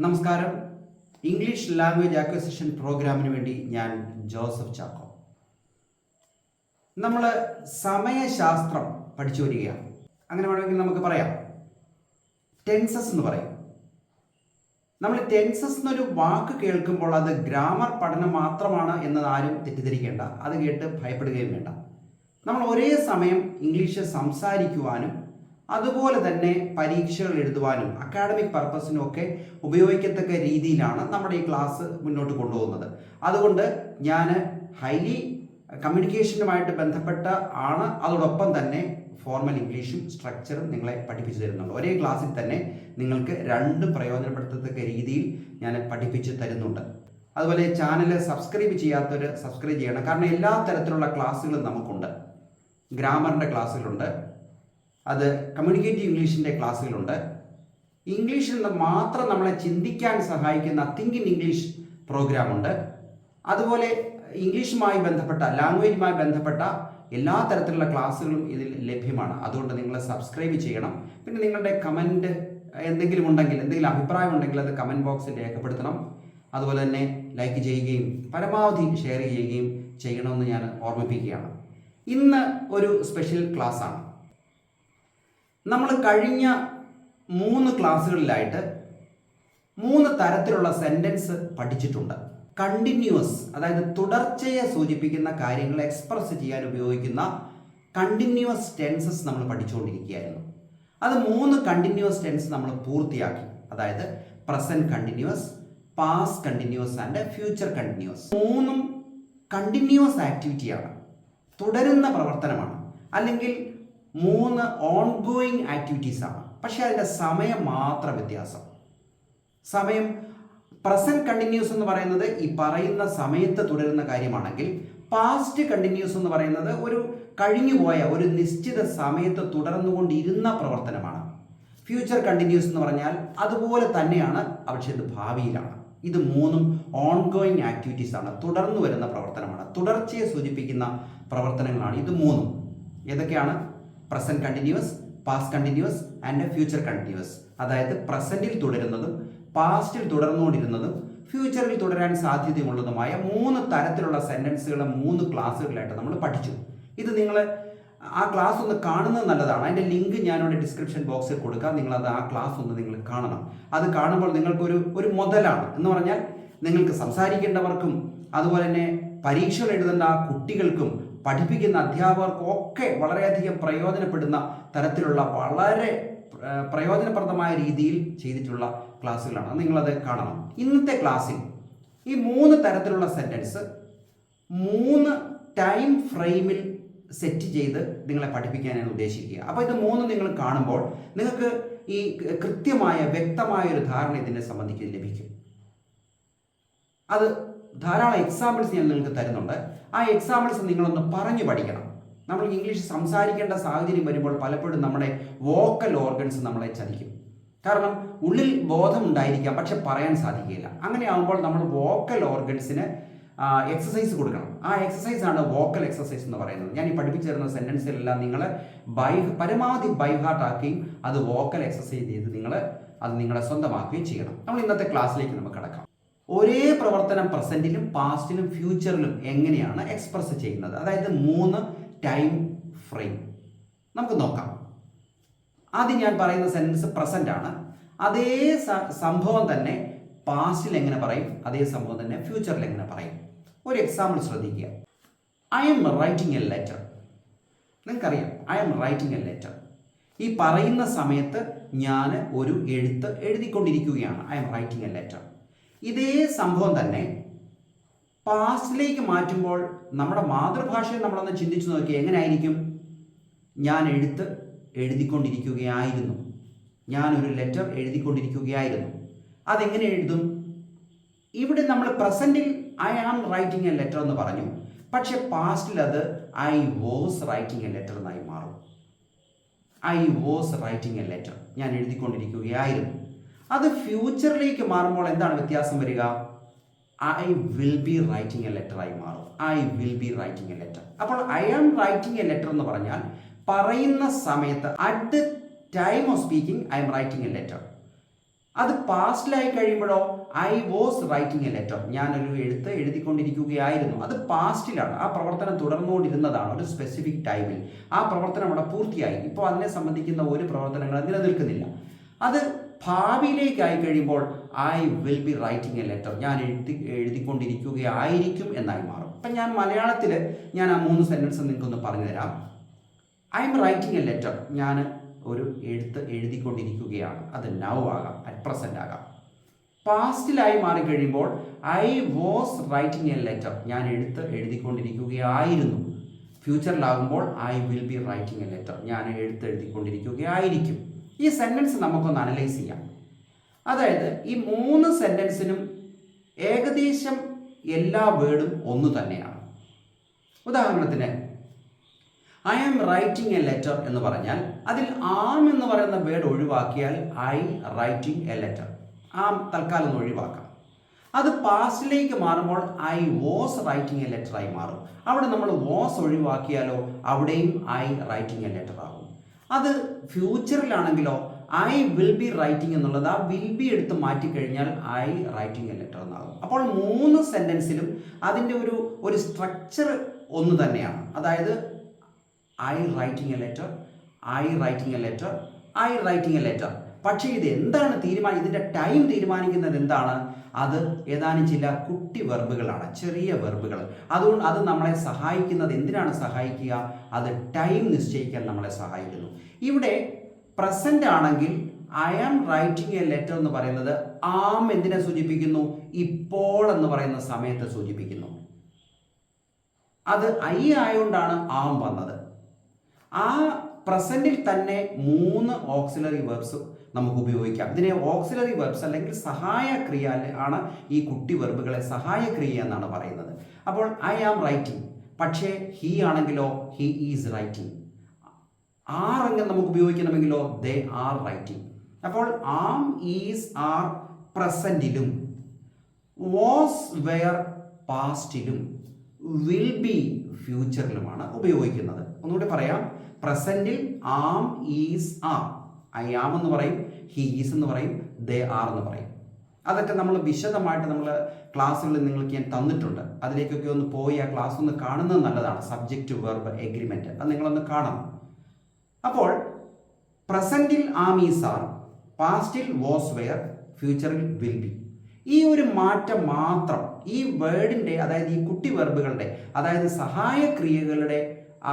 നമസ്കാരം. English language acquisition പ്രോഗ്രാമിന് വേണ്ടി ഞാൻ ജോസഫ് ചാക്കോ. നമ്മൾ സമയശാസ്ത്രം പഠിച്ചു വരികയാണ്. അങ്ങനെ വേണമെങ്കിൽ നമുക്ക് പറയാം. ടെൻസസ് എന്ന് പറയും. നമ്മൾ ടെൻസസ് എന്നൊരു വാക്ക് കേൾക്കുമ്പോൾ അത് ഗ്രാമർ പഠനം മാത്രമാണ് എന്നത് ആരും തെറ്റിദ്ധരിക്കേണ്ട. അത് കേട്ട് ഭയപ്പെടുകയും വേണ്ട. നമ്മൾ ഒരേ സമയം ഇംഗ്ലീഷ് സംസാരിക്കുവാനും അതുപോലെ തന്നെ പരീക്ഷകൾ എഴുതുവാനും അക്കാഡമിക് പർപ്പസിനും ഒക്കെ ഉപയോഗിക്കത്തക്ക രീതിയിലാണ് നമ്മുടെ ഈ ക്ലാസ് മുന്നോട്ട് കൊണ്ടുപോകുന്നത്. അതുകൊണ്ട് ഞാൻ ഹൈലി കമ്മ്യൂണിക്കേഷനുമായിട്ട് ബന്ധപ്പെട്ട ആണ്. അതോടൊപ്പം തന്നെ ഫോർമൽ ഇംഗ്ലീഷും സ്ട്രക്ചറും നിങ്ങളെ പഠിപ്പിച്ചു തരുന്നുണ്ട്. ഒരേ ക്ലാസ്സിൽ തന്നെ നിങ്ങൾക്ക് രണ്ട് പ്രയോജനപ്പെടുത്തത്തക്ക രീതിയിൽ ഞാൻ പഠിപ്പിച്ചു തരുന്നുണ്ട്. അതുപോലെ ചാനൽ സബ്സ്ക്രൈബ് ചെയ്യാത്തവർ സബ്സ്ക്രൈബ് ചെയ്യണം. കാരണം എല്ലാ തരത്തിലുള്ള ക്ലാസ്സുകളും നമുക്കുണ്ട്. ഗ്രാമറിന്റെ ക്ലാസ്സുകളുണ്ട് അത് കമ്മ്യൂണിക്കേറ്റീവ് ഇംഗ്ലീഷിന്റെ ക്ലാസ്സുകളുണ്ട്. ഇംഗ്ലീഷിൽ നിന്ന് മാത്രം നമ്മളെ ചിന്തിക്കാൻ സഹായിക്കുന്ന തിങ്ക് ഇൻ ഇംഗ്ലീഷ് പ്രോഗ്രാമുണ്ട് അതുപോലെ ഇംഗ്ലീഷുമായി ബന്ധപ്പെട്ട ലാംഗ്വേജുമായി ബന്ധപ്പെട്ട എല്ലാ തരത്തിലുള്ള ക്ലാസ്സുകളും ഇതിൽ ലഭ്യമാണ്. അതുകൊണ്ട് നിങ്ങൾ സബ്സ്ക്രൈബ് ചെയ്യണം. പിന്നെ നിങ്ങളുടെ കമന്റ് എന്തെങ്കിലും ഉണ്ടെങ്കിൽ എന്തെങ്കിലും അഭിപ്രായം ഉണ്ടെങ്കിൽ അത് കമന്റ് ബോക്സിൽ രേഖപ്പെടുത്തണം. അതുപോലെ തന്നെ ലൈക്ക് ചെയ്യുകയും പരമാവധി ഷെയർ ചെയ്യുകയും ചെയ്യണമെന്ന് ഞാൻ ഓർമ്മിപ്പിക്കുകയാണ്. ഇന്ന് ഒരു സ്പെഷ്യൽ ക്ലാസ്സാണ് നമ്മൾ കഴിഞ്ഞ മൂന്ന് ക്ലാസ്സുകളിലായിട്ട് മൂന്ന് തരത്തിലുള്ള സെന്റൻസ് പഠിച്ചിട്ടുണ്ട്. കണ്ടിന്യൂസ് അതായത് തുടർച്ചയെ സൂചിപ്പിക്കുന്ന കാര്യങ്ങൾ എക്സ്പ്രസ് ചെയ്യാൻ ഉപയോഗിക്കുന്ന കണ്ടിന്യൂസ് ടെൻസസ് നമ്മൾ പഠിച്ചുകൊണ്ടിരിക്കുകയായിരുന്നു. അത് മൂന്ന് കണ്ടിന്യൂസ് ടെൻസ് നമ്മൾ പൂർത്തിയാക്കി. അതായത് present continuous pass continuous and future continuous മൂന്നും കണ്ടിന്യൂസ് ആക്ടിവിറ്റിയാണ് തുടരുന്ന പ്രവർത്തനമാണ്. അല്ലെങ്കിൽ മൂന്ന് ഓൺഗോയിങ് ആക്ടിവിറ്റീസ് ആണ്. പക്ഷേ അതിന്റെ സമയം മാത്രം വ്യത്യാസം. സമയം പ്രസന്റ് കണ്ടിന്യൂസ് എന്ന് പറയുന്നത് ഈ പറയുന്ന സമയത്ത് തുടരുന്ന കാര്യമാണെങ്കിൽ പാസ്റ്റ് കണ്ടിന്യൂസ് എന്ന് പറയുന്നത് ഒരു കഴിഞ്ഞുപോയ ഒരു നിശ്ചിത സമയത്ത് തുടർന്നുകൊണ്ടിരുന്ന പ്രവർത്തനമാണ്. ഫ്യൂച്ചർ കണ്ടിന്യൂസ് എന്ന് പറഞ്ഞാൽ അതുപോലെ തന്നെയാണ് പക്ഷേ ഇത് ഭാവിയിലാണ്. ഇത് മൂന്നും ഓൺഗോയിങ് ആക്ടിവിറ്റീസ് ആണ്. തുടർന്നു വരുന്ന പ്രവർത്തനമാണ്. തുടർച്ചയെ സൂചിപ്പിക്കുന്ന പ്രവർത്തനങ്ങളാണ് ഇത് മൂന്നും. ഏതൊക്കെയാണ്? Present continuous past continuous and future continuous അതായത് പ്രസന്റിൽ തുടരുന്നതും പാസ്റ്റിൽ തുടർന്നുകൊണ്ടിരുന്നതും ഫ്യൂച്ചറിൽ തുടരാൻ സാധ്യതയുള്ളതുമായ മൂന്ന് തരത്തിലുള്ള സെന്റൻസുകളെ മൂന്ന് ക്ലാസ്സുകളായിട്ട് നമ്മൾ പഠിച്ചു. ഇത് നിങ്ങൾ ആ ക്ലാസ് ഒന്ന് കാണുന്നത് നല്ലതാണ്. അതിന്റെ ലിങ്ക് ഞാനിവിടെ ഡിസ്ക്രിപ്ഷൻ ബോക്സിൽ കൊടുക്കാം. നിങ്ങൾ അത് ആ ക്ലാസ് ഒന്ന് നിങ്ങൾ കാണണം. അത് കാണുമ്പോൾ നിങ്ങൾക്കൊരു ഒരു മുതലാണ്. എന്ന് പറഞ്ഞാൽ നിങ്ങൾക്ക് സംസാരിക്കേണ്ടവർക്കും അതുപോലെ തന്നെ പരീക്ഷകൾ എഴുതേണ്ട കുട്ടികൾക്കും പഠിപ്പിക്കുന്ന അധ്യാപകർക്കൊക്കെ വളരെയധികം പ്രയോജനപ്പെടുന്ന തരത്തിലുള്ള വളരെ പ്രയോജനപ്രദമായ രീതിയിൽ ചെയ്തിട്ടുള്ള ക്ലാസ്സുകളാണ്. നിങ്ങളത് കാണണം. ഇന്നത്തെ ക്ലാസ്സിൽ ഈ മൂന്ന് തരത്തിലുള്ള സെന്റൻസ് മൂന്ന് ടൈം ഫ്രെയിമിൽ സെറ്റ് ചെയ്ത് നിങ്ങളെ പഠിപ്പിക്കാനാണ് ഉദ്ദേശിക്കുക. അപ്പോൾ ഇത് മൂന്ന് നിങ്ങൾ കാണുമ്പോൾ നിങ്ങൾക്ക് ഈ കൃത്യമായ വ്യക്തമായ ഒരു ധാരണ ഇതിനെ സംബന്ധിച്ച് ലഭിക്കും. അത് ധാരാളം എക്സാമ്പിൾസ് ഞാൻ നിങ്ങൾക്ക് തരുന്നുണ്ട്. ആ എക്സാമ്പിൾസ് നിങ്ങളൊന്ന് പറഞ്ഞു പഠിക്കണം. നമ്മൾ ഇംഗ്ലീഷ് സംസാരിക്കേണ്ട സാഹചര്യം വരുമ്പോൾ പലപ്പോഴും നമ്മുടെ വോക്കൽ ഓർഗൻസ് നമ്മളെ ചതിക്കും. കാരണം ഉള്ളിൽ ബോധം ഉണ്ടായിരിക്കാം പക്ഷെ പറയാൻ സാധിക്കില്ല. അങ്ങനെ ആകുമ്പോൾ നമ്മൾ വോക്കൽ ഓർഗൻസിന് എക്സസൈസ് കൊടുക്കണം. ആ എക്സസൈസ് ആണ് വോക്കൽ എക്സസൈസ് എന്ന് പറയുന്നത്. ഞാൻ ഈ പഠിപ്പിച്ചു തരുന്ന സെന്റൻസിലെല്ലാം നിങ്ങൾ ബൈ പരമാവധി ബൈഹാർട്ടാക്കുകയും അത് വോക്കൽ എക്സസൈസ് ചെയ്ത് നിങ്ങൾ അത് നിങ്ങളെ സ്വന്തമാക്കുകയും ചെയ്യണം. നമ്മൾ ഇന്നത്തെ ക്ലാസ്സിലേക്ക് നമുക്ക് കടക്കാം. ഒരേ പ്രവർത്തനം പ്രസന്റിലും പാസ്റ്റിലും ഫ്യൂച്ചറിലും എങ്ങനെയാണ് എക്സ്പ്രസ് ചെയ്യുന്നത്? അതായത് മൂന്ന് ടൈം ഫ്രെയിം നമുക്ക് നോക്കാം. ആദ്യം ഞാൻ പറയുന്ന സെന്റൻസ് പ്രസന്റ് ആണ്. അതേ സംഭവം തന്നെ പാസ്റ്റിൽ എങ്ങനെ പറയും? അതേ സംഭവം തന്നെ ഫ്യൂച്ചറിൽ എങ്ങനെ പറയും? ഒരു എക്സാമ്പിൾ ശ്രദ്ധിക്കുക. I M writing a letter നിങ്ങൾക്കറിയാം I M writing a letter ഈ പറയുന്ന സമയത്ത് ഞാൻ ഒരു എഴുത്ത് എഴുതിക്കൊണ്ടിരിക്കുകയാണ്. I M writing a letter ഇതേ സംഭവം തന്നെ പാസ്റ്റിലേക്ക് മാറ്റുമ്പോൾ നമ്മുടെ മാതൃഭാഷയെ നമ്മളൊന്ന് ചിന്തിച്ചു നോക്കി എങ്ങനെയായിരിക്കും? ഞാൻ എഴുത്ത് എഴുതിക്കൊണ്ടിരിക്കുകയായിരുന്നു. ഞാനൊരു ലെറ്റർ എഴുതിക്കൊണ്ടിരിക്കുകയായിരുന്നു. അതെങ്ങനെ എഴുതും? ഇവിടെ നമ്മൾ പ്രസന്റിൽ I am writing a letter എന്ന് പറഞ്ഞു. പക്ഷെ പാസ്റ്റിൽ അത് I was writing a letter എന്നായി മാറും. I was writing a letter ഞാൻ എഴുതിക്കൊണ്ടിരിക്കുകയായിരുന്നു. അത് ഫ്യൂച്ചറിലേക്ക് മാറുമ്പോൾ എന്താണ് വ്യത്യാസം വരിക? I will be writing a letter ആയി മാറും. I will be writing a letter അപ്പോൾ I am writing a letter എന്ന് പറഞ്ഞാൽ പറയുന്ന സമയത്ത് at the time of speaking I'm writing a letter അത് പാസ്റ്റിലായി കഴിയുമ്പോഴോ I was writing a letter ഞാനൊരു എഴുത്ത് എഴുതിക്കൊണ്ടിരിക്കുകയായിരുന്നു. അത് പാസ്റ്റിലാണ് ആ പ്രവർത്തനം തുടർന്നുകൊണ്ടിരുന്നതാണ് ഒരു സ്പെസിഫിക് ടൈമിൽ ആ പ്രവർത്തനം അവിടെ പൂർത്തിയായി. ഇപ്പോൾ അതിനെ സംബന്ധിക്കുന്ന ഒരു പ്രവർത്തനങ്ങൾ നിലനിൽക്കുന്നില്ല. അത് ഭാവിയിലേക്കായി കഴിയുമ്പോൾ I will be writing a letter ഞാൻ എഴുതി എഴുതിക്കൊണ്ടിരിക്കുകയായിരിക്കും എന്നായി മാറും. അപ്പം ഞാൻ മലയാളത്തിൽ ഞാൻ ആ മൂന്ന് സെന്റൻസ് നിങ്ങൾക്കൊന്ന് പറഞ്ഞു തരാം. I M writing a letter ഞാൻ ഒരു എഴുത്ത് എഴുതിക്കൊണ്ടിരിക്കുകയാണ്. അത് നൗ ആകാം അറ്റ് പ്രസന്റ് ആകാം. പാസ്റ്റിലായി മാറിക്കഴിയുമ്പോൾ I was writing a letter ഞാൻ എഴുത്ത് എഴുതിക്കൊണ്ടിരിക്കുകയായിരുന്നു. ഫ്യൂച്ചറിലാകുമ്പോൾ I will be writing a letter ഞാൻ എഴുത്ത് എഴുതിക്കൊണ്ടിരിക്കുകയായിരിക്കും. ഈ സെന്റൻസ് നമുക്കൊന്ന് അനലൈസ് ചെയ്യാം. അതായത് ഈ മൂന്ന് സെന്റൻസിനും ഏകദേശം എല്ലാ വേർഡും ഒന്ന് തന്നെയാണ്. ഉദാഹരണത്തിന് I am writing a letter എന്ന് പറഞ്ഞാൽ അതിൽ ആം എന്ന് പറയുന്ന വേർഡ് ഒഴിവാക്കിയാൽ I writing a letter am തൽക്കാലം ഒന്ന് ഒഴിവാക്കാം. അത് പാസ്റ്റിലേക്ക് മാറുമ്പോൾ I was writing a letter ആയി മാറും. അവിടെ നമ്മൾ വാസ് ഒഴിവാക്കിയാലോ അവിടെയും ഐ റൈറ്റിംഗ് എ ലെറ്റർ ആകും അത് ഫ്യൂച്ചറിലാണെങ്കിലോ ഐ വിൽ ബി റൈറ്റിംഗ് എന്നുള്ളത് ആ വിൽ ബി എടുത്ത് മാറ്റിക്കഴിഞ്ഞാൽ ഐ റൈറ്റിംഗ് എ ലെറ്റർ എന്നാകും. അപ്പോൾ മൂന്ന് സെന്റൻസിലും അതിന്റെ ഒരു ഒരു സ്ട്രക്ചർ ഒന്ന് തന്നെയാണ്. അതായത് I writing a letter I writing a letter I writing a letter പക്ഷേ ഇത് എന്താണ് തീരുമാനം ഇതിന്റെ ടൈം തീരുമാനിക്കുന്നത് എന്താണ്? അത് ഏതാനും ചില കുട്ടി വെർബുകളാണ് ചെറിയ വെർബുകൾ. അതുകൊണ്ട് അത് നമ്മളെ സഹായിക്കുന്നത് എന്തിനാണ് സഹായിക്കുക? അത് ടൈം നിശ്ചയിക്കാൻ നമ്മളെ സഹായിക്കുന്നു. ഇവിടെ പ്രസന്റ് ആണെങ്കിൽ I am writing a letter എന്ന് പറയുന്നത് ആം എന്തിനെ സൂചിപ്പിക്കുന്നു? ഇപ്പോൾ എന്ന് പറയുന്ന സമയത്തെ സൂചിപ്പിക്കുന്നു. അത് ഐ ആയതുകൊണ്ടാണ് ആം വന്നത്. ആ പ്രസന്റിൽ തന്നെ മൂന്ന് ഓക്സിലറി വെർബ്സ് നമുക്ക് ഉപയോഗിക്കാം ഇതിനെ ഓക്സിലറി വെർബ്സ് അല്ലെങ്കിൽ സഹായ ക്രിയ ആണ് ഈ കുട്ടി വെർബുകളെ സഹായ ക്രിയ എന്നാണ് പറയുന്നത്. അപ്പോൾ ഐ ആം റൈറ്റിംഗ് പക്ഷേ ഹീ ആണെങ്കിലോ ഹീ ഈസ് റൈറ്റിംഗ് ആർ എങ്ങനെ നമുക്ക് ഉപയോഗിക്കണമെങ്കിലോ ദേ ആർ റൈറ്റിംഗ് അപ്പോൾ ആം ഈസ് ആർ പ്രസന്റിലും വാസ് വെയർ പാസ്റ്റിലും വിൽ ബി ഫ്യൂച്ചറിലുമാണ് ഉപയോഗിക്കുന്നത്. ഒന്നുകൂടി പറയാം. പ്രസന്റിൽ am is are I am എന്ന് പറയും. ഹി ഈസ് എന്ന് പറയും ദേ ആർ എന്ന് പറയും. അതൊക്കെ നമ്മൾ വിശദമായിട്ട് നമ്മൾ ക്ലാസ്സുകളിൽ നിങ്ങൾക്ക് ഞാൻ തന്നിട്ടുണ്ട്. അതിലേക്കൊക്കെ ഒന്ന് പോയി ആ ക്ലാസ് ഒന്ന് കാണുന്നത് നല്ലതാണ്. സബ്ജക്റ്റ് വെർബ് എഗ്രിമെന്റ് അത് നിങ്ങളൊന്ന് കാണണം. അപ്പോൾ പ്രസന്റിൽ ആം ഈസ് ആർ പാസ്റ്റിൽ വാസ് വെയർ ഫ്യൂച്ചറിൽ വിൽ ബി ഈ ഒരു മാറ്റം മാത്രം ഈ വേർഡിന്റെ അതായത് ഈ കുട്ടി വെർബുകളുടെ അതായത് സഹായ ക്രിയകളുടെ ആ,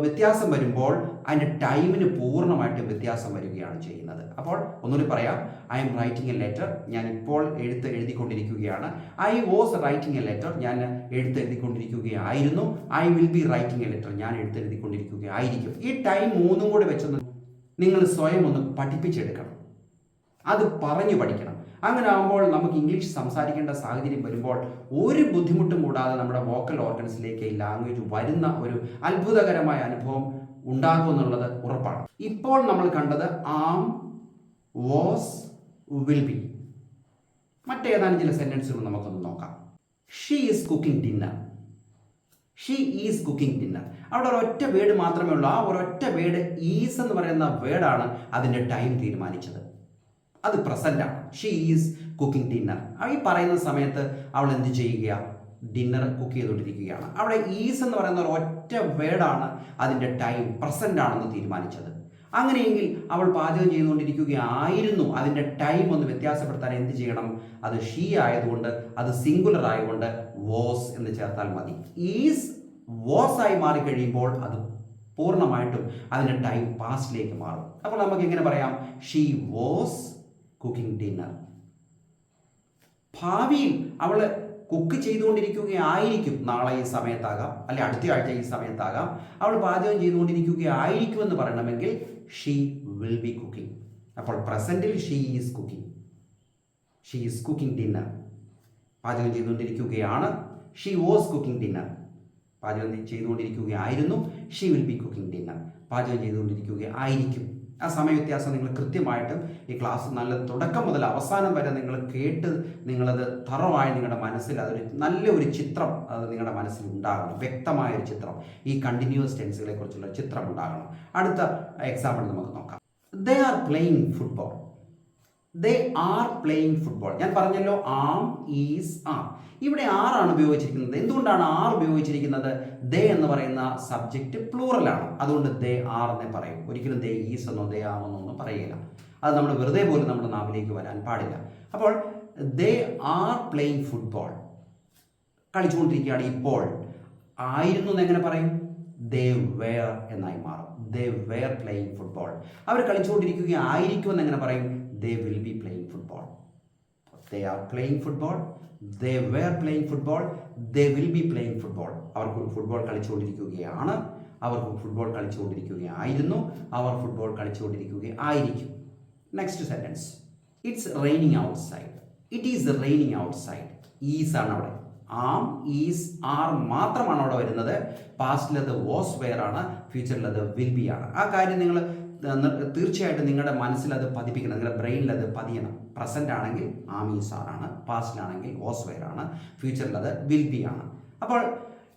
വ്യത്യാസം വരുമ്പോൾ അതിന്റെ ടൈമിന് പൂർണമായിട്ടും വ്യത്യാസം വരികയാണ് ചെയ്യുന്നത്. അപ്പോൾ ഒന്നുകൂടി പറയാം. I am writing a letter ഞാൻ ഇപ്പോൾ എഴുത്ത് എഴുതിക്കൊണ്ടിരിക്കുകയാണ്. I was writing a letter ഞാൻ എഴുത്ത് എഴുതിക്കൊണ്ടിരിക്കുകയായിരുന്നു. I will be writing a letter ഞാൻ എഴുത്ത് എഴുതിക്കൊണ്ടിരിക്കുകയായിരിക്കും. ഈ ടൈം മൂന്നും കൂടി വെച്ചൊന്ന് നിങ്ങൾ സ്വയം ഒന്ന് പഠിപ്പിച്ചെടുക്കണം. അത് പറഞ്ഞു പഠിക്കണം. അങ്ങനെ ആകുമ്പോൾ നമുക്ക് ഇംഗ്ലീഷ് സംസാരിക്കേണ്ട സാഹചര്യം വരുമ്പോൾ ഒരു ബുദ്ധിമുട്ടും കൂടാതെ നമ്മുടെ വോക്കൽ ഓർഗൻസിലേക്ക് ഈ ലാംഗ്വേജ് വരുന്ന ഒരു അത്ഭുതകരമായ അനുഭവം ഉണ്ടാകുമെന്നുള്ളത് ഉറപ്പാണ്. ഇപ്പോൾ നമ്മൾ കണ്ടത് ആം വാസ് വിൽ ബി മറ്റേതാനും ചില സെന്റൻസുകൾ നമുക്കൊന്ന് നോക്കാം. She is cooking dinner she is cooking dinner അവിടെ ഒരൊറ്റ വേഡ് മാത്രമേ ഉള്ളൂ. ആ ഒരൊറ്റ വേഡ് ഈസ് എന്ന് പറയുന്ന വേർഡാണ് അതിന്റെ ടൈം തീരുമാനിച്ചത്. അത് പ്രസന്റ് ആണ് ഷീ ഈസ് കുക്കിംഗ് ഡിന്നർ ഈ പറയുന്ന സമയത്ത് അവൾ എന്ത് ചെയ്യുക ഡിന്നർ കുക്ക് ചെയ്തുകൊണ്ടിരിക്കുകയാണ്. അവിടെ ഈസ് എന്ന് പറയുന്ന ഒരു ഒറ്റ വേർഡാണ് അതിന്റെ ടൈം പ്രസന്റ് ആണെന്ന് തീരുമാനിച്ചത്. അങ്ങനെയെങ്കിൽ അവൾ പാചകം ചെയ്തുകൊണ്ടിരിക്കുകയായിരുന്നു. അതിന്റെ ടൈം ഒന്ന് വ്യത്യാസപ്പെടുത്താൻ എന്ത് ചെയ്യണം? അത് ഷീ ആയതുകൊണ്ട് അത് സിംഗുലർ ആയതുകൊണ്ട് വോസ് എന്ന് ചേർത്താൽ മതി. ഈസ് വോസ് ആയി മാറിക്കഴിയുമ്പോൾ അത് പൂർണമായിട്ടും അതിന്റെ ടൈം പാസ്റ്റിലേക്ക് മാറും. അപ്പോൾ നമുക്ക് എങ്ങനെ പറയാം? ഷീ വോസ് കുക്കിംഗ് ഡിന്നർ ഭാവിയിൽ അവൾ കുക്ക് ചെയ്തുകൊണ്ടിരിക്കുകയായിരിക്കും. നാളെ ഈ സമയത്താകാം അല്ലെ അടുത്ത ആഴ്ച ഈ സമയത്താകാം. അവൾ പാചകം ചെയ്തുകൊണ്ടിരിക്കുകയായിരിക്കും എന്ന് പറയണമെങ്കിൽ ഷീ വിൽ ബി കുക്കിംഗ് അപ്പോൾ പ്രസന്റിൽ she is cooking she is cooking dinner പാചകം ചെയ്തുകൊണ്ടിരിക്കുകയാണ്. ഷീ വാസ് കുക്കിംഗ് ഡിന്നർ പാചകം ചെയ്തുകൊണ്ടിരിക്കുകയായിരുന്നു. She will be cooking dinner പാചകം ചെയ്തുകൊണ്ടിരിക്കുകയായിരിക്കും. ആ സമയ വ്യത്യാസം നിങ്ങൾ കൃത്യമായിട്ട് ഈ ക്ലാസ് നല്ല തുടക്കം മുതൽ അവസാനം വരെ നിങ്ങൾ കേട്ട് നിങ്ങളത് തറവായി നിങ്ങളുടെ മനസ്സിൽ അതൊരു നല്ല ഒരു ചിത്രം അത് നിങ്ങളുടെ മനസ്സിൽ ഉണ്ടാകണം. വ്യക്തമായ ഒരു ചിത്രം. ഈ കണ്ടിന്യൂസ് ടെൻസുകളെ കുറിച്ചുള്ള ചിത്രം ഉണ്ടാകണം. അടുത്ത എക്സാമ്പിൾ നമുക്ക് നോക്കാം. They are playing football they are playing football ഞാൻ പറഞ്ഞല്ലോ ആം ഈസ് ആർ ഇവിടെ ആറാണ് ഉപയോഗിച്ചിരിക്കുന്നത്. എന്തുകൊണ്ടാണ് ആർ ഉപയോഗിച്ചിരിക്കുന്നത്? ദേ എന്ന് പറയുന്ന സബ്ജക്റ്റ് പ്ലൂറലാണ് അതുകൊണ്ട് ദേ ആർ എന്നേ പറയും. ഒരിക്കലും ദേ ഈസ് എന്നോ ദേ ആം എന്നോ ഒന്നും പറയുകയില്ല അത് നമ്മൾ വെറുതെ പോലും നമ്മുടെ നാവിലേക്ക് വരാൻ പാടില്ല. അപ്പോൾ ദേ ആർ പ്ലേയിങ് ഫുട്ബോൾ കളിച്ചുകൊണ്ടിരിക്കുകയാണ് ഇപ്പോൾ. ആയിരുന്നു എന്ന് എങ്ങനെ പറയും? ദേ വെയർ എന്നായി മാറും. ദേ വെയർ പ്ലേയിങ് ഫുട്ബോൾ അവർ കളിച്ചുകൊണ്ടിരിക്കുകയായിരിക്കും എന്ന് എങ്ങനെ പറയും? They will be playing football. They are playing football. They were playing football. They will be playing football. അവർക്ക് ഫുട്ബോൾ കളിച്ചുകൊണ്ടിരിക്കുകയാണ്. അവർക്ക് ഫുട്ബോൾ കളിച്ചുകൊണ്ടിരിക്കുകയായിരുന്നു. അവർ football കളിച്ചുകൊണ്ടിരിക്കുകയായിരിക്കും. Next sentence it's raining outside it is raining outside is ആണ് അവിടെ. ആം is R മാത്രമാണ് അവിടെ വരുന്നത്. പാസ്റ്റിലത് വാസ് വെയർ ആണ്. ഫ്യൂച്ചറിലത് വിൽ ബി ആണ്. ആ കാര്യം നിങ്ങൾ തീർച്ചയായിട്ടും നിങ്ങളുടെ മനസ്സിൽ അത് പതിപ്പിക്കണം. നിങ്ങളുടെ ബ്രെയിനിൽ അത് പതിയണം. പ്രസന്റ് ആണെങ്കിൽ ആമി സാറാണ് പാസ്റ്റിലാണെങ്കിൽ ആണ് ഫ്യൂച്ചറിൽ അത് വിൽ ബി ആണ്. അപ്പോൾ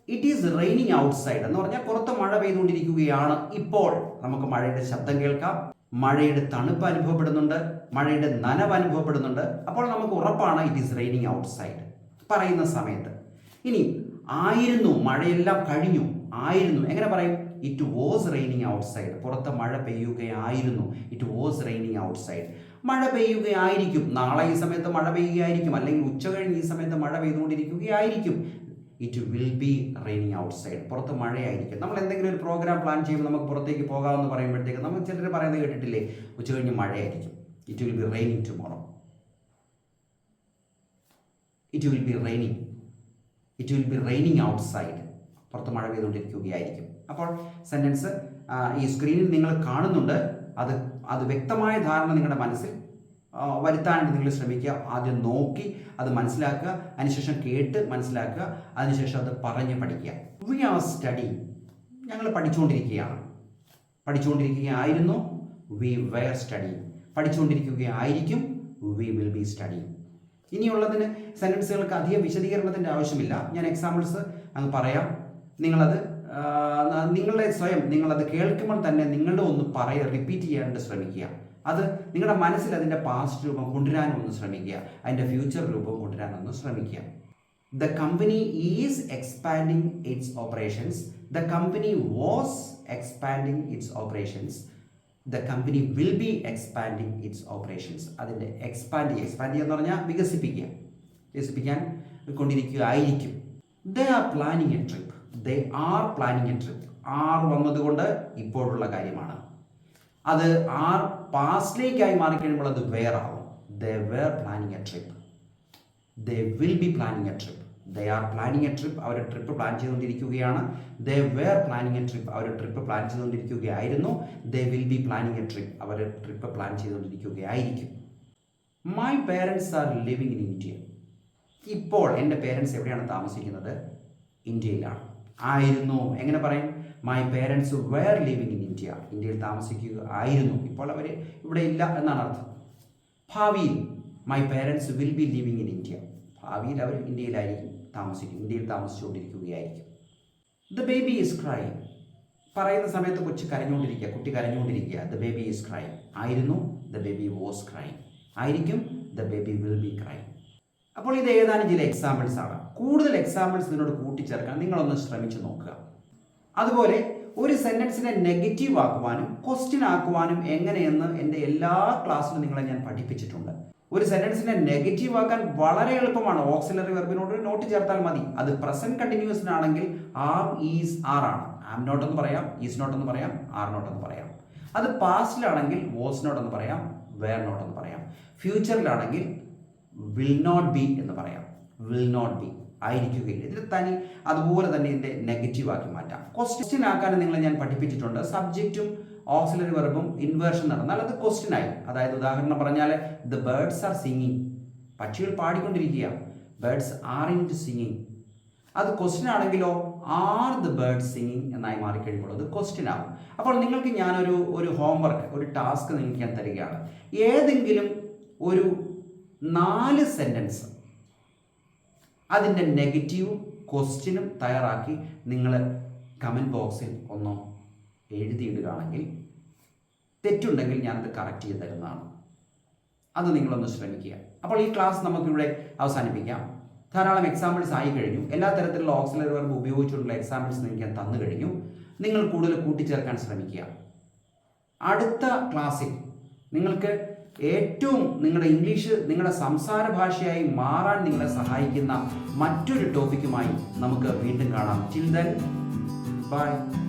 it is raining outside എന്ന് പറഞ്ഞാൽ പുറത്ത് മഴ പെയ്തുകൊണ്ടിരിക്കുകയാണ് ഇപ്പോൾ. നമുക്ക് മഴയുടെ ശബ്ദം കേൾക്കാം. മഴയുടെ തണുപ്പ് അനുഭവപ്പെടുന്നുണ്ട്. മഴയുടെ നനവ് അനുഭവപ്പെടുന്നുണ്ട്. അപ്പോൾ നമുക്ക് ഉറപ്പാണ് it is raining outside പറയുന്ന സമയത്ത്. ഇനി ആയിരുന്നു മഴയെല്ലാം കഴിഞ്ഞു. ആയിരുന്നു. എങ്ങനെ പറയും? It was raining outside പുറത്ത് മഴ പെയ്യുകയായിരുന്നു. It was raining outside മഴ പെയ്യുകയായിരിക്കും. നാളെ ഈ സമയത്ത് മഴ പെയ്യുകയായിരിക്കും. അല്ലെങ്കിൽ ഉച്ച കഴിഞ്ഞ് ഈ സമയത്ത് മഴ പെയ്തുകൊണ്ടിരിക്കുകയായിരിക്കും. It will be raining outside പുറത്ത് മഴയായിരിക്കും. നമ്മൾ എന്തെങ്കിലും ഒരു പ്രോഗ്രാം പ്ലാൻ ചെയ്യുമ്പോൾ നമുക്ക് പുറത്തേക്ക് പോകാമെന്ന് പറയുമ്പോഴത്തേക്ക് നമ്മൾ ചിലർ പറയുന്നത് കേട്ടിട്ടില്ലേ? ഉച്ച കഴിഞ്ഞ് മഴയായിരിക്കും. It will be raining tomorrow it will be raining it will be raining outside പുറത്ത് മഴ പെയ്തുകൊണ്ടിരിക്കുകയായിരിക്കും. അപ്പോൾ സെന്റൻസ് ഈ സ്ക്രീനിൽ നിങ്ങൾ കാണുന്നുണ്ട്. അത് അത് വ്യക്തമായ ധാരണ നിങ്ങളുടെ മനസ്സിൽ വരുത്താനായിട്ട് നിങ്ങൾ ശ്രമിക്കുക. ആദ്യം നോക്കി അത് മനസ്സിലാക്കുക. അതിനുശേഷം കേട്ട് മനസ്സിലാക്കുക. അതിനുശേഷം അത് പറഞ്ഞ് പഠിക്കുക. വി ആർ സ്റ്റഡി ഞങ്ങൾ പഠിച്ചുകൊണ്ടിരിക്കുകയാണ്. പഠിച്ചുകൊണ്ടിരിക്കുകയായിരുന്നു. വി വെയർ സ്റ്റഡി പഠിച്ചുകൊണ്ടിരിക്കുകയായിരിക്കും. വി വിൽ ബി സ്റ്റഡി ഇനിയുള്ളതിന് സെന്റൻസുകൾക്ക് അധികം വിശദീകരണത്തിന്റെ ആവശ്യമില്ല. ഞാൻ എക്സാമ്പിൾസ് അങ്ങ് പറയാം. നിങ്ങളത് നിങ്ങളുടെ സ്വയം നിങ്ങളത് കേൾക്കുമ്പോൾ തന്നെ നിങ്ങളുടെ ഒന്ന് പറയുക റിപ്പീറ്റ് ചെയ്യാണ്ട് ശ്രമിക്കുക. അത് നിങ്ങളുടെ മനസ്സിൽ അതിന്റെ പാസ്റ്റ് രൂപം കൊണ്ടുവരാനൊന്ന് ശ്രമിക്കുക. അതിന്റെ ഫ്യൂച്ചർ രൂപം കൊണ്ടുവരാനൊന്ന് ശ്രമിക്കുക. The company is expanding its operations the company was expanding its operations the company will be expanding its operations അതിന്റെ എക്സ്പാൻഡ് എക്സ്പാൻഡ് ചെയ്യുക എന്ന് പറഞ്ഞാൽ വികസിപ്പിക്കുക. വികസിപ്പിക്കാൻ കൊണ്ടിരിക്കുക ആയിരിക്കും they are planning a trip they are planning a trip are വന്നതുകൊണ്ട് ഇപ്പോഴുള്ള കാര്യമാണ്. അത് ആർ പാസ്റ്റിലേക്കായി മാറിക്കഴിയുമ്പോൾ അത് വേർ ആവും. They were planning a trip they will be planning a trip they are planning a trip our trip plan ചെയ്തുകൊണ്ടിരിക്കുകയാണ്. They were planning a trip our trip plan ചെയ്തുകൊണ്ടിരിക്കുകയായിരുന്നു. They will be planning a trip our trip plan ചെയ്തുകൊണ്ടിരിക്കുകയായിരിക്കും. My parents are living in India ഇപ്പോൾ എന്റെ parents എവിടെയാണ് താമസിക്കുന്നത്? ഇന്ത്യയിലാണ്. ആയിരുന്നു. എങ്ങനെ പറയും? My parents were living in India ഇന്ത്യയിൽ താമസിക്കുക ആയിരുന്നു. ഇപ്പോൾ അവർ ഇവിടെ ഇല്ല എന്നാണ് അർത്ഥം. ഭാവിയിൽ my parents will be living in India ഭാവിയിൽ അവർ ഇന്ത്യയിലായിരിക്കും താമസിക്കും ഇന്ത്യയിൽ താമസിച്ചുകൊണ്ടിരിക്കുകയായിരിക്കും. ദ ബേബി ഈസ് ക്രൈ പറയുന്ന സമയത്ത് കൊച്ചു കരഞ്ഞുകൊണ്ടിരിക്കുക കുട്ടി കരഞ്ഞുകൊണ്ടിരിക്കുക. ദ ബേബി ഈസ് ക്രൈ ആയിരുന്നു. ദ ബേബി വാസ് ക്രൈ ആയിരിക്കും. The baby will be cry അപ്പോൾ ഇത് ഏതാനും ചില എക്സാമ്പിൾസ് ആണ്. കൂടുതൽ എക്സാമ്പിൾസ് ഇതിനോട് കൂട്ടിച്ചേർക്കാൻ നിങ്ങളൊന്ന് ശ്രമിച്ചു നോക്കുക. അതുപോലെ ഒരു സെന്റൻസിനെ നെഗറ്റീവ് ആക്കുവാനും ക്വസ്റ്റ്യൻ ആക്കുവാനും എങ്ങനെയെന്ന് എന്റെ എല്ലാ ക്ലാസ്സിലും നിങ്ങളെ ഞാൻ പഠിപ്പിച്ചിട്ടുണ്ട്. ഒരു സെന്റൻസിനെ നെഗറ്റീവ് ആക്കാൻ വളരെ എളുപ്പമാണ്. ഓക്സിലറി വെർബിനോട് നോട്ട് ചേർത്താൽ മതി. അത് പ്രസന്റ് കണ്ടിന്യൂസിനാണെങ്കിൽ ആം ഈസ് ആർ ആണ്. ആം നോട്ട് എന്ന് പറയാം ഈസ് നോട്ട് എന്ന് പറയാം ആർ നോട്ട് എന്ന് പറയാം. അത് പാസ്റ്റിലാണെങ്കിൽ വോസ് നോട്ട് എന്ന് പറയാം വേർ നോട്ട് എന്ന് പറയാം. ഫ്യൂച്ചറിലാണെങ്കിൽ വിൽ നോട്ട് ബി എന്ന് പറയാം. വിൽ നോട്ട് ബി ആയിരിക്കുകയില്ല. ഇതിൽ തനി അതുപോലെ തന്നെ ഇതിന്റെ നെഗറ്റീവ് ആക്കി മാറ്റാം. ക്വസ്റ്റ്യൻ ആക്കാൻ നിങ്ങളെ ഞാൻ പഠിപ്പിച്ചിട്ടുണ്ട്. സബ്ജക്റ്റും ഓക്സിലറി വെർബും ഇൻവേർഷൻ നടന്നാൽ അത് ക്വസ്റ്റ്യൻ ആയി അതായത് ഉദാഹരണം പറഞ്ഞാൽ ദ ബേർഡ്സ് ആർ സിംഗിങ് പക്ഷികൾ പാടിക്കൊണ്ടിരിക്കുക birds are in to singing അത് ക്വസ്റ്റ്യൻ ആണെങ്കിലോ ആർ ദ ബേർഡ് സിംഗിങ് എന്നായി മാറിക്കഴിയുമ്പോൾ അത് ക്വസ്റ്റ്യൻ ആവും. അപ്പോൾ നിങ്ങൾക്ക് ഞാനൊരു ഒരു ഹോംവർക്ക് ഒരു ടാസ്ക് നിങ്ങൾക്ക് ഞാൻ തരികയാണ്. ഏതെങ്കിലും ഒരു നാല് സെന്റൻസ് അതിന്റെ നെഗറ്റീവ് ക്വസ്റ്റ്യനും തയ്യാറാക്കി നിങ്ങൾ കമന്റ് ബോക്സിൽ ഒന്ന് എഴുതിയിടുകയാണെങ്കിൽ തെറ്റുണ്ടെങ്കിൽ ഞാനത് കറക്റ്റ് ചെയ്ത് തരുന്നതാണ്. അത് നിങ്ങളൊന്ന് ശ്രമിക്കുക. അപ്പോൾ ഈ ക്ലാസ് നമുക്കിവിടെ അവസാനിപ്പിക്കാം. ധാരാളം എക്സാമ്പിൾസ് ആയി കഴിഞ്ഞു. എല്ലാ തരത്തിലുള്ള ഓക്സിലറി വെർബ് ഉപയോഗിച്ചുകൊണ്ടുള്ള എക്സാമ്പിൾസ് നിങ്ങൾക്ക് ഞാൻ തന്നു കഴിഞ്ഞു. നിങ്ങൾ കൂടുതൽ കൂട്ടിച്ചേർക്കാൻ ശ്രമിക്കുക. അടുത്ത ക്ലാസ്സിൽ നിങ്ങൾക്ക് ഏറ്റവും നിങ്ങളുടെ ഇംഗ്ലീഷ് നിങ്ങളുടെ സംസാര ഭാഷയായി മാറാൻ നിങ്ങളെ സഹായിക്കുന്ന മറ്റൊരു ടോപ്പിക്കുമായി നമുക്ക് വീണ്ടും കാണാം. ചിൽ ദൻ ബൈ